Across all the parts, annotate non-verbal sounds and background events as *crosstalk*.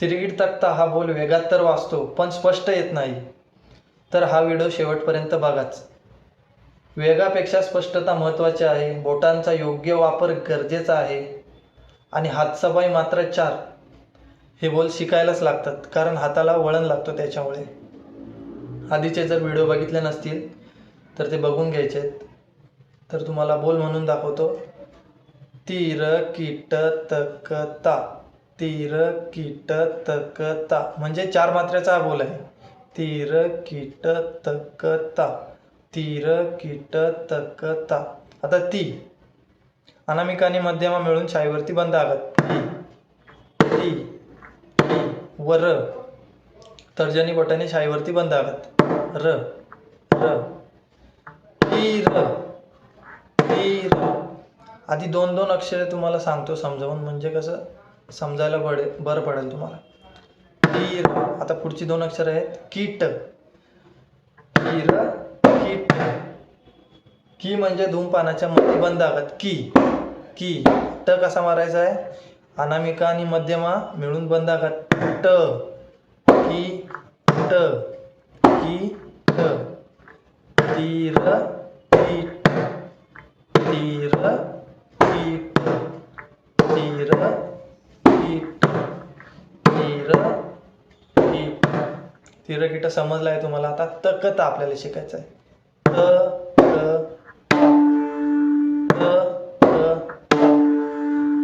तिरगीट तक्ता हा बोल वेगात तर वाचतो पण स्पष्ट येत नाही. तर हा व्हिडिओ शेवटपर्यंत बघाच. वेगापेक्षा स्पष्टता महत्त्वाची आहे बोटांचा योग्य वापर गरजेचा आहे आणि हातसफाई मात्र चार. हे बोल शिकायलाच लागतात कारण हाताला वळण लागतो त्याच्यामुळे. आधीचे जर व्हिडिओ बघितले नसतील तर ते बघून घ्यायचे तर तुम्हाला बोल म्हणून दाखवतो. तीर कीट तकता तीर कीट तकता. म्हणजे चार मात्रेचा बोल आहे. तीर कीट तकता. तीर कीट तकता. आता ती. अनामिका आणि मध्यमा मिळून शाईवरती बंद आगत. ती. ती. व र तर्जनी बटाने शाईवरती बंद आगत. र. र. तीर. र आधी दोन दोन अक्षरे तुम्हाला सांगतो समजावून. म्हणजे कसं? समजायला पडे बरं पडेल तुम्हाला. कीर आता पुढची दोन अक्षर आहेत. कीट. कीर कीट. की म्हणजे धूमपानाच्या मध्ये बंद आगत की. की. ट कसा मारायचा आहे? अनामिका आणि मध्यमा मिळून बंद आगत ट. की. ट. की. ट. तीर तीर तीर कीट समजलं आहे तुम्हाला? आता तकत आपल्याला शिकायचं आहे त त त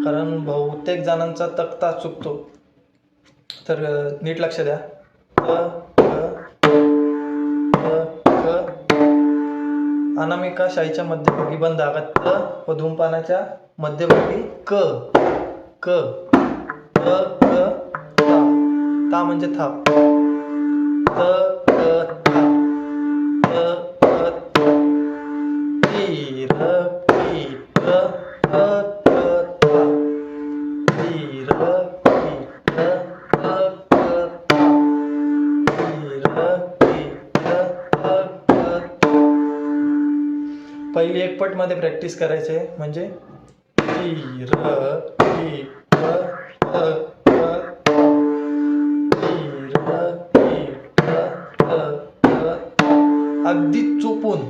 कारण बहुतेक जणांचा तक्ता चुकतो. तर नीट लक्ष द्या. त क अनामिका शाईच्या मध्यभागी बंद आगात त व धूमपानाच्या मध्यभागी क. क. क ता म्हणजे थाप. पहिली एक पटमध्ये प्रॅक्टिस करायचे म्हणजे तीर तीर अगदी चोपून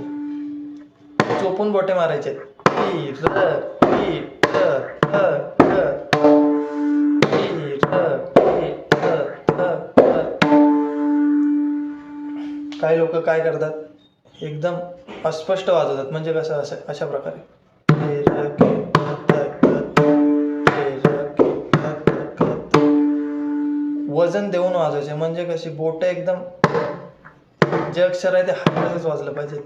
चोपून बोटे मारायचे तीर कीट काही लोक काय करतात एकदम अस्पष्ट वाजवतात. म्हणजे कसं? असं अशा प्रकारे. वजन देऊन वाजवायचे. म्हणजे कशी? बोट एकदम जे अक्षर आहे ते हातातच वाजलं पाहिजे.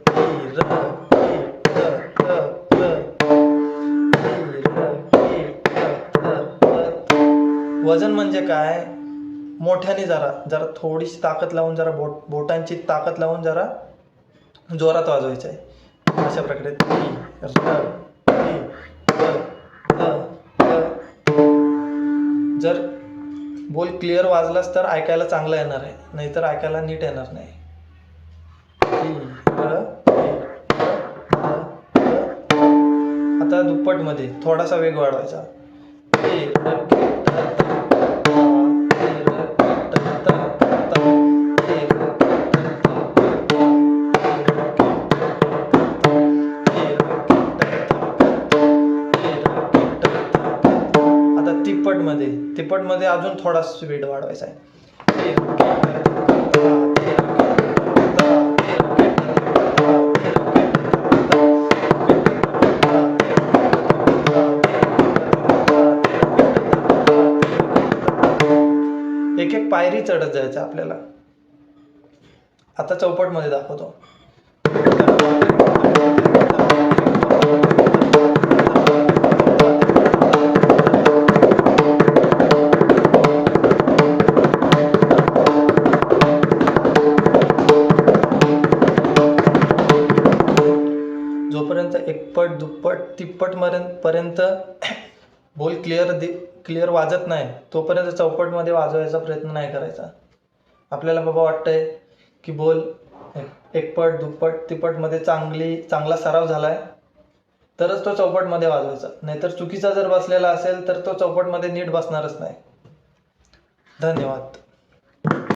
वजन म्हणजे काय? मोठ्याने जरा जरा थोडीशी ताकद लावून जरा बोट बोटांची ताकद लावून जरा जोरात वाजवायचं आहे अशा प्रकारे जर बोल क्लिअर वाजलास तर ऐकायला चांगला येणार आहे. नाहीतर ऐकायला नीट येणार नाही. आता दुप्पटमध्ये थोडासा वेग वाढवायचा. तिप्पटमध्ये. तिप्पटमध्ये अजून थोडा स्पीड वाढवायचा आहे. एक एक पायरी चढत जायचं आपल्याला. आता चौपटमध्ये दाखवतो. दुप्पट तिप्पट पर्यंत *clears throat* बोल क्लिअर दे क्लिअर वाजत नाही. तोपर्यंत चौपटमध्ये वाजवायचा प्रयत्न नाही करायचा. आपल्याला बाबा वाटतंय की बोल एक- एकपट दुप्पट तिप्पटमध्ये चांगली चांगला सराव झालाय. तरच तो चौपटमध्ये वाजवायचा. नाहीतर चुकीचा जर बसलेला असेल तर तो चौपटमध्ये नीट बसणारच नाही. धन्यवाद.